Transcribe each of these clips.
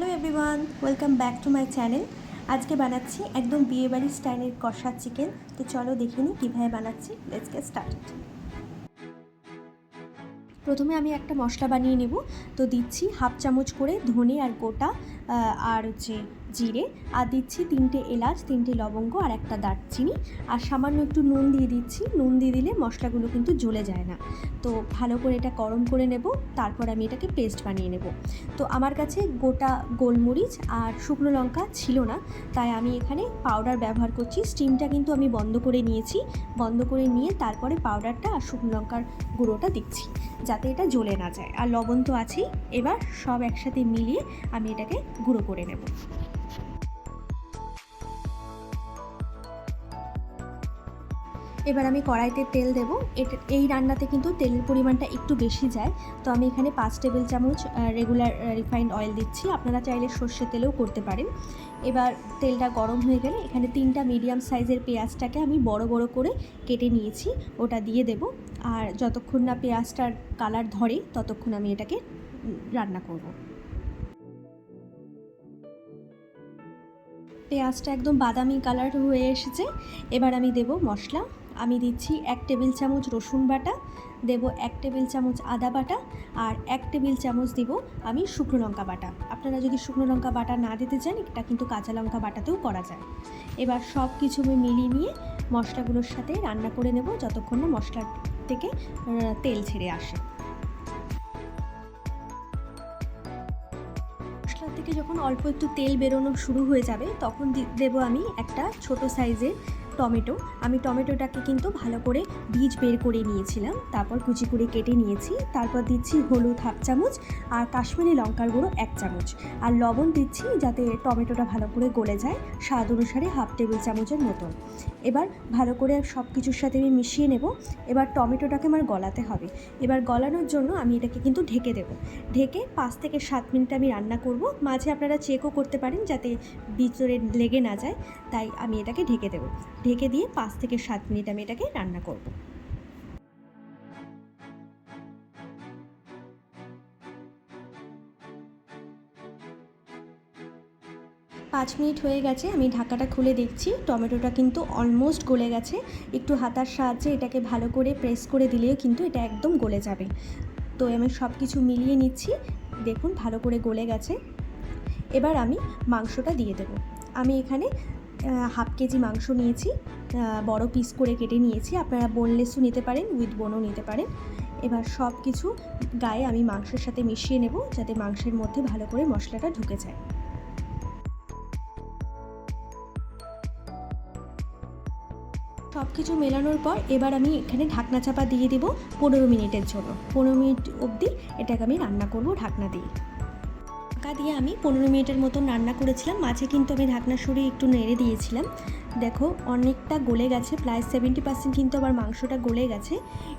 Hello everyone, welcome back to my channel. আজকে বানাচ্ছি একদম বিয়েবাড়ি স্টাইলের কষা চিকেন। তো চলো দেখে নিই কীভাবে বানাচ্ছি। লেটস গেট স্টার্টেড প্রথমে আমি একটা মশলা বানিয়ে নেব। তো দিচ্ছি হাফ চামচ করে ধনে আর গোটা আর হচ্ছে জিরে আর দিচ্ছি তিনটে এলাচ, তিনটে লবঙ্গ আর একটা দারচিনি। আর সামান্য একটু নুন দিয়ে দিচ্ছি। নুন দিয়ে দিলে মশলাগুলো কিন্তু জ্বলে যায় না। তো ভালো করে এটা গরম করে নেব। তারপর আমি এটাকে পেস্ট বানিয়ে নেব। তো আমার কাছে গোটা গোলমরিচ আর শুকনো লঙ্কা ছিল না। তাই আমি এখানে পাউডার ব্যবহার করছি। স্টিমটা কিন্তু আমি বন্ধ করে নিয়েছি। বন্ধ করে নিয়ে তারপরে পাউডারটা আর শুকনো লঙ্কার গুঁড়োটা দিচ্ছি, যাতে এটা জ্বলে না যায়। আর লবণ তো আছেই। এবার সব একসাথে মিলিয়ে আমি এটাকে গুঁড়ো করে নেব। এবার আমি কড়াইতে তেল দেবো। এই রান্নাতে কিন্তু তেলের পরিমাণটা একটু বেশি যায়। তো আমি এখানে পাঁচ টেবিল চামচ রেগুলার রিফাইন্ড অয়েল দিচ্ছি। আপনারা চাইলে সর্ষের তেলেও করতে পারেন। এবার তেলটা গরম হয়ে গেলে এখানে তিনটা মিডিয়াম সাইজের পেঁয়াজটাকে আমি বড় বড় করে কেটে নিয়েছি। ওটা দিয়ে দেব। আর যতক্ষণ না পেঁয়াজটার কালার ধরে, ততক্ষণ আমি এটাকে রান্না করব। পেঁয়াজটা একদম বাদামি কালার হয়ে এসেছে। এবার আমি দেব মশলা। আমি দিচ্ছি এক টেবিল চামচ রসুন বাটা, দেব এক টেবিল চামচ আদা বাটা আর এক টেবিল চামচ দেব আমি শুকনো লঙ্কা বাটা। আপনারা যদি শুকনো লঙ্কা বাটা না দিতে চান, এটা কিন্তু কাঁচা লঙ্কা বাটাতেও করা যায়। এবার সব কিছু আমি মিলিয়ে নিয়ে মশলাগুলোর সাথে রান্না করে নেব যতক্ষণ না মশলার থেকে তেল ছেড়ে আসে। মশলা থেকে যখন অল্প একটু তেল বেরোনো শুরু হয়ে যাবে, তখন দেবো আমি একটা ছোট সাইজের টমেটো। আমি টমেটোটাকে কিন্তু ভালো করে বীজ বের করে নিয়েছিলাম। তারপর কুচি করে কেটে নিয়েছি। তারপর দিচ্ছি হলুদ হাফ চামচ আর কাশ্মীরি লঙ্কার গুঁড়ো এক চামচ। আর লবণ দিচ্ছি যাতে টমেটোটা ভালো করে গলে যায়। স্বাদ অনুসারে হাফ টেবিল চামচের মতন এবার ভালো করে সব কিছুর সাথে আমি মিশিয়ে নেব। এবার টমেটোটাকে আমার গলাতে হবে। এবার গলানোর জন্য আমি এটাকে কিন্তু ঢেকে দেবো। ঢেকে পাঁচ থেকে সাত মিনিট আমি রান্না করব। মাঝে আপনারা চেকও করতে পারেন যাতে ভিতরে লেগে না যায়। তাই আমি এটাকে ঢেকে দেবো। ঢেকে দিয়ে পাঁচ থেকে সাত মিনিট আমি এটাকে রান্না করব। পাঁচ মিনিট হয়ে গেছে, আমি ঢাকাটা খুলে দেখছি। টমেটোটা কিন্তু অলমোস্ট গলে গেছে। একটু হাতার সাহায্যে এটাকে ভালো করে প্রেস করে দিলেও কিন্তু এটা একদম গলে যাবে। তো আমি সব কিছু মিলিয়ে নিচ্ছি। দেখুন, ভালো করে গলে গেছে। এবার আমি মাংসটা দিয়ে দেবো। আমি এখানে হাফ কেজি মাংস নিয়েছি। বড় পিস করে কেটে নিয়েছি। আপনারা বোনলেসও নিতে পারেন উইথ বোনও নিতে পারেন। এবার সব কিছু গায়ে আমি মাংসের সাথে মিশিয়ে নেব, যাতে মাংসের মধ্যে ভালো করে মশলাটা ঢুকে যায়। সব কিছু মেলানোর পর এবার আমি এখানে ঢাকনা চাপা দিয়ে দেব পনেরো মিনিটের জন্য। পনেরো মিনিট অবধি এটাকে আমি রান্না করব ঢাকনা দিয়ে। ঢাকা দিয়ে আমি পনেরো মিনিটের মতন রান্না করেছিলাম। মাঝে কিন্তু আমি ঢাকনা সরিয়ে একটু নেড়ে দিয়েছিলাম। দেখো, অনেকটা গলে গেছে, প্রায় সেভেন্টি পার্সেন্ট কিন্তু আবার মাংসটা গলে গেছে।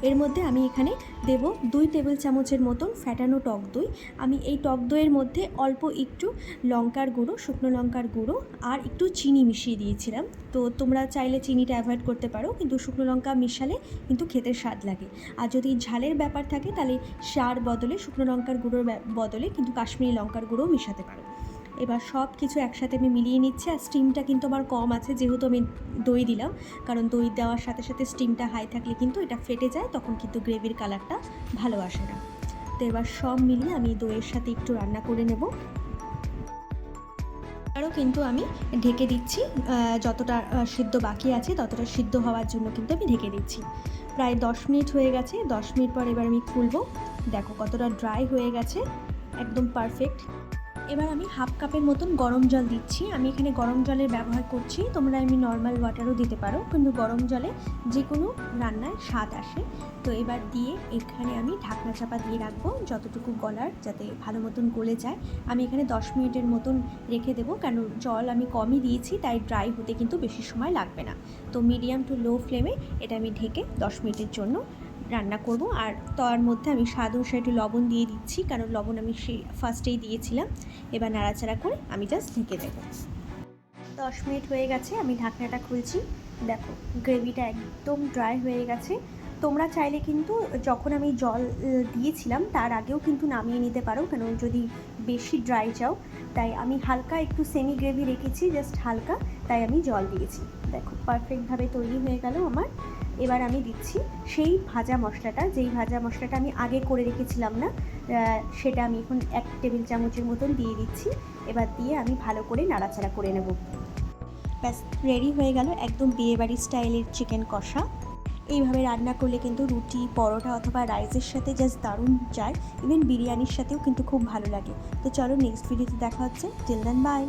এর মধ্যে আমি এখানে দেব দুই টেবিল চামচের মতন ফ্যাটানো টক দই। আমি এই টক দইয়ের মধ্যে অল্প একটু লঙ্কার গুঁড়ো, শুকনো লঙ্কার গুঁড়ো আর একটু চিনি মিশিয়ে দিয়েছিলাম। তো তোমরা চাইলে চিনিটা অ্যাভয়েড করতে পারো, কিন্তু শুকনো লঙ্কা মিশালে কিন্তু খেতে স্বাদ লাগে। আর যদি ঝালের ব্যাপার থাকে, তাহলে সার বদলে শুকনো লঙ্কার গুঁড়োর বদলে কিন্তু কাশ্মীরি লঙ্কার গুঁড়োও মিশাতে পারো। এবার সব কিছু একসাথে আমি মিলিয়ে নিচ্ছি আর স্টিমটা কিন্তু আমার কম আছে, যেহেতু আমি দই দিলাম। কারণ দই দেওয়ার সাথে সাথে স্টিমটা হাই থাকলে কিন্তু এটা ফেটে যায়, তখন কিন্তু গ্রেভির কালারটা ভালো আসে না। তো এবার সব মিলিয়ে আমি দইয়ের সাথে একটু রান্না করে নেব। আরও কিন্তু আমি ঢেকে দিচ্ছি যতটা সিদ্ধ বাকি আছে, ততটা সিদ্ধ হওয়ার জন্য কিন্তু আমি ঢেকে দিচ্ছি। প্রায় দশ মিনিট হয়ে গেছে, দশ মিনিট পর এবার আমি খুলবো। দেখো কতটা ড্রাই হয়ে গেছে, একদম পারফেক্ট এবার আমি হাফ কাপের মতন গরম জল দিচ্ছি। আমি এখানে গরম জলের ব্যবহার করছি। তোমরা এমনি নর্মাল ওয়াটারও দিতে পারো, কিন্তু গরম জলে যে কোনো রান্নায় স্বাদ আসে। তো এবার দিয়ে এখানে আমি ঢাকনা চাপা দিয়ে রাখব, যতটুকু গলার যাতে ভালো মতন গলে যায়। আমি এখানে দশ মিনিটের মতন রেখে দেবো, কেন জল আমি কমই দিয়েছি, তাই ড্রাই হতে কিন্তু বেশি সময় লাগবে না। তো মিডিয়াম টু লো ফ্লেমে এটা আমি ঢেকে দশ মিনিটের জন্য রান্না করব। আর তার মধ্যে আমি স্বাদ অনুসারে একটু লবণ দিয়ে দিচ্ছি, কারণ লবণ আমি সেই ফার্স্টেই দিয়েছিলাম। এবার নাড়াচাড়া করে আমি জাস্ট ঢেকে দেবো। দশ মিনিট হয়ে গেছে, আমি ঢাকনাটা খুলছি। দেখো, গ্রেভিটা একদম ড্রাই হয়ে গেছে। তোমরা চাইলে কিন্তু যখন আমি জল দিয়েছিলাম, তার আগেও কিন্তু নামিয়ে নিতে পারো, কেন যদি বেশি ড্রাই চাও। তাই আমি হালকা একটু সেমি গ্রেভি রেখেছি জাস্ট হালকা, তাই আমি জল দিয়েছি। দেখো পারফেক্টভাবে তৈরি হয়ে গেল আমার এবার আমি দিচ্ছি সেই ভাজা মশলাটা। যেই ভাজা মশলাটা আমি আগে করে রেখেছিলাম না সেটা আমি এখন এক টেবিল চামচের মতন দিয়ে দিচ্ছি। এবার দিয়ে আমি ভালো করে নাড়াচাড়া করে নেব। ব্যাস রেডি হয়ে গেল একদম বিয়েবাড়ি স্টাইলের চিকেন কষা। এইভাবে রান্না করলে কিন্তু রুটি, পরোটা অথবা রাইসের সাথে জাস্ট দারুণ যায়। ইভেন বিরিয়ানির সাথেও কিন্তু খুব ভালো লাগে। তো চলো নেক্সট ভিডিওতে দেখা হচ্ছে। Till then by